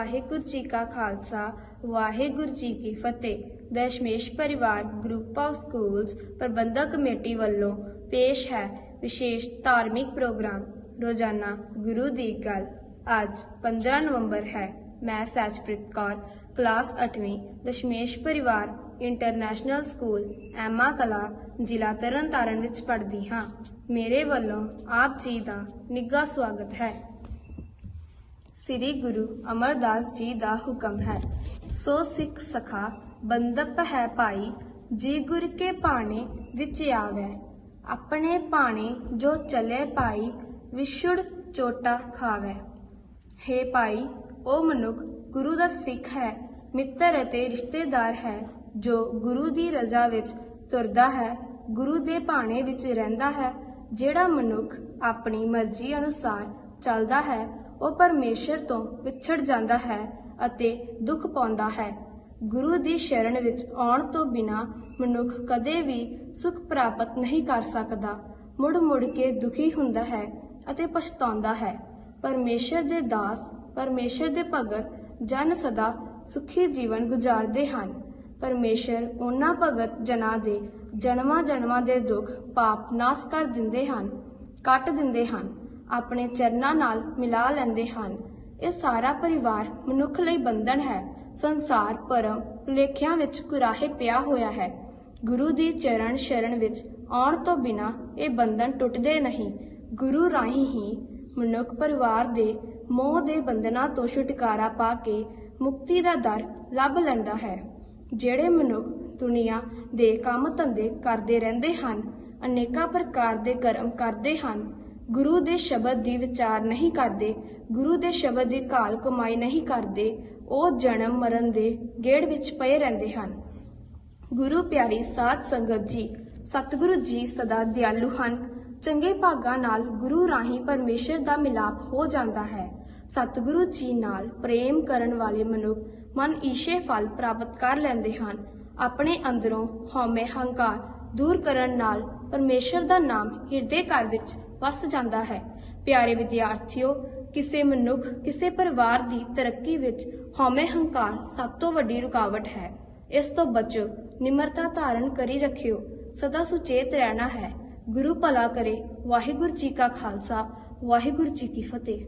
ਵਾਹਿਗੁਰੂ ਜੀ ਕਾ ਖਾਲਸਾ, ਵਾਹਿਗੁਰੂ ਜੀ ਕੀ ਫਤਿਹ। ਦਸ਼ਮੇਸ਼ ਪਰਿਵਾਰ group of schools ਪ੍ਰਬੰਧਕ ਕਮੇਟੀ ਵੱਲੋਂ ਪੇਸ਼ ਹੈ ਵਿਸ਼ੇਸ਼ ਧਾਰਮਿਕ ਪ੍ਰੋਗਰਾਮ। ਰੋਜ਼ਾਨਾ ਗੁਰੂ ਦੀ ਗੱਲ ਅੱਜ 15 ਨਵੰਬਰ ਹੈ। ਮੈਂ ਸੈਚਪ੍ਰੀਤ ਕੌਰ, ਕਲਾਸ 8ਵੀਂ Dashmesh Parivar, international school, Emma ਕਲਾ, ਜ਼ਿਲ੍ਹਾ ਤਰਨਤਾਰਨ ਵਿੱਚ ਪੜ੍ਹਦੀ ਹਾਂ। ਮੇਰੇ ਵੱਲੋਂ ਆਪ ਜੀ ਦਾ ਨਿੱਘਾ ਸਵਾਗਤ ਹੈ। ਸ੍ਰੀ ਗੁਰੂ ਅਮਰਦਾਸ ਜੀ ਦਾ ਹੁਕਮ ਹੈ। ਸੋ ਸਿੱਖ ਸਖਾ, ਬੰਦਪ ਹੈ ਭਾਈ, ਜੀ ਗੁਰ ਕੇ ਪਾਣੇ ਵਿੱਚ ਆਵੇ, ਆਪਣੇ ਪਾਣੇ ਜੋ ਚਲੇ ਪਾਈ ਵਿਛੁੜ ਚੋਟਾ ਖਾਵੇ। ਹੇ ਭਾਈ ਉਹ ਮਨੁੱਖ, ਗੁਰੂ ਦਾ ਸਿੱਖ ਹੈ, ਮਿੱਤਰ ਅਤੇ ਰਿਸ਼ਤੇਦਾਰ ਹੈ, ਜੋ ਗੁਰੂ ਦੀ ਰਜ਼ਾ ਵਿੱਚ ਤੁਰਦਾ ਹੈ, ਗੁਰੂ ਦੇ ਭਾਣੇ ਵਿੱਚ ਰਹਿੰਦਾ ਹੈ, ਜਿਹੜਾ ਮਨੁੱਖ ਆਪਣੀ ਮਰਜ਼ੀ ਅਨੁਸਾਰ ਚੱਲਦਾ ਹੈ ਉਹ ਪਰਮੇਸ਼ਰ ਤੋਂ ਵਿਛੜ ਜਾਂਦਾ ਹੈ ਅਤੇ ਦੁੱਖ ਪਾਉਂਦਾ ਹੈ। ਗੁਰੂ ਦੀ ਸ਼ਰਨ ਵਿੱਚ ਆਉਣ ਤੋਂ ਬਿਨਾ ਮਨੁੱਖ ਕਦੇ ਵੀ ਸੁਖ ਪ੍ਰਾਪਤ ਨਹੀਂ ਕਰ ਸਕਦਾ। ਮੁੜ ਮੁੜ ਕੇ ਦੁਖੀ ਹੁੰਦਾ ਹੈ ਅਤੇ ਪਛਤਾਉਂਦਾ ਹੈ। ਪਰਮੇਸ਼ਰ ਦੇ ਦਾਸ, ਪਰਮੇਸ਼ਰ ਦੇ ਭਗਤ ਜਨ ਸਦਾ ਸੁਖੀ ਜੀਵਨ ਗੁਜ਼ਾਰਦੇ ਹਨ। ਪਰਮੇਸ਼ਰ ਉਹਨਾਂ ਭਗਤ ਜਨਾਂ ਦੇ ਜਨਮਾਂ ਜਨਮਾਂ ਦੇ ਦੁੱਖ ਪਾਪ ਨਾਸ ਕਰ ਦਿੰਦੇ ਹਨ, ਕੱਟ ਦਿੰਦੇ ਹਨ। ਆਪਣੇ ਚਰਨਾਂ ਨਾਲ ਮਿਲਾ ਲੈਂਦੇ ਹਨ। ਇਹ ਸਾਰਾ ਪਰਿਵਾਰ ਮਨੁੱਖ ਲਈ ਬੰਧਨ ਹੈ। ਸੰਸਾਰ ਪਰਮ ਲੇਖਿਆਂ ਵਿੱਚ ਕੁਰਾਹੇ ਪਿਆ ਹੋਇਆ ਹੈ। ਗੁਰੂ ਦੀ ਚਰਨ ਸ਼ਰਨ ਵਿੱਚ ਆਉਣ ਤੋਂ ਬਿਨਾ ਇਹ ਬੰਧਨ ਟੁੱਟਦੇ ਨਹੀਂ। ਗੁਰੂ ਰਾਹੀਂ ਹੀ ਮਨੁੱਖ ਪਰਿਵਾਰ ਦੇ ਮੋਹ ਦੇ ਬੰਧਨਾਂ ਤੋਂ ਛੁਟਕਾਰਾ ਪਾ ਕੇ ਮੁਕਤੀ ਦਾ ਦਰ ਲੱਭ ਲੈਂਦਾ ਹੈ। ਜਿਹੜੇ ਮਨੁੱਖ ਦੁਨੀਆ ਦੇ ਕੰਮ ਧੰਦੇ ਕਰਦੇ ਰਹਿੰਦੇ ਹਨ, ਅਨੇਕਾਂ ਪ੍ਰਕਾਰ ਦੇ ਕਰਮ ਕਰਦੇ ਹਨ ਗੁਰੂ ਦੇ ਸ਼ਬਦ ਦੀ ਵਿਚਾਰ ਨਹੀਂ ਕਰਦੇ, ਗੁਰੂ ਦੇ ਸ਼ਬਦ ਦੀ ਕਾਲ ਕਮਾਈ ਨਹੀਂ ਕਰਦੇ, ਉਹ ਜਨਮ ਮਰਨ ਦੇ ਗੇੜ ਵਿੱਚ ਪਏ ਰਹਿੰਦੇ ਹਨ। ਗੁਰੂ ਪਿਆਰੀ ਸਾਧ ਸੰਗਤ ਜੀ, ਸਤਿਗੁਰੂ ਜੀ ਸਦਾ ਦਿਆਲੂ ਹਨ। ਚੰਗੇ ਭਾਗਾਂ ਨਾਲ ਗੁਰੂ ਰਾਹੀਂ ਪਰਮੇਸ਼ਰ ਦਾ ਮਿਲਾਪ ਹੋ ਜਾਂਦਾ ਹੈ। ਸਤਿਗੁਰੂ ਜੀ ਨਾਲ ਪ੍ਰੇਮ ਕਰਨ ਵਾਲੇ ਮਨੁੱਖ ਮਨ ਈਸ਼ੇ ਫਲ ਪ੍ਰਾਪਤ ਕਰ ਲੈਂਦੇ ਹਨ। ਆਪਣੇ ਅੰਦਰੋਂ ਹਉਮੈ ਹੰਕਾਰ ਦੂਰ ਕਰਨ ਨਾਲ ਪਰਮੇਸ਼ਰ ਦਾ ਨਾਮ ਹਿਰਦੇ ਘਰ ਵਿੱਚ ਵਸ ਜਾਂਦਾ ਹੈ। ਪਿਆਰੇ ਵਿਦਿਆਰਥੀਓ, ਕਿਸੇ ਮਨੁੱਖ, ਕਿਸੇ ਪਰਿਵਾਰ ਦੀ ਤਰੱਕੀ ਵਿੱਚ ਹਉਮੈ ਹੰਕਾਰ ਸਭ ਤੋਂ ਵੱਡੀ ਰੁਕਾਵਟ ਹੈ। ਇਸ ਤੋਂ ਬਚੋ ਨਿਮਰਤਾ ਧਾਰਨ ਕਰੀ ਰੱਖਿਓ। ਸਦਾ ਸੁਚੇਤ ਰਹਿਣਾ ਹੈ। ਗੁਰੂ ਭਲਾ ਕਰੇ। ਵਾਹਿਗੁਰੂ ਜੀ ਕਾ ਖਾਲਸਾ। ਵਾਹਿਗੁਰੂ ਜੀ ਕੀ ਫਤਿਹ।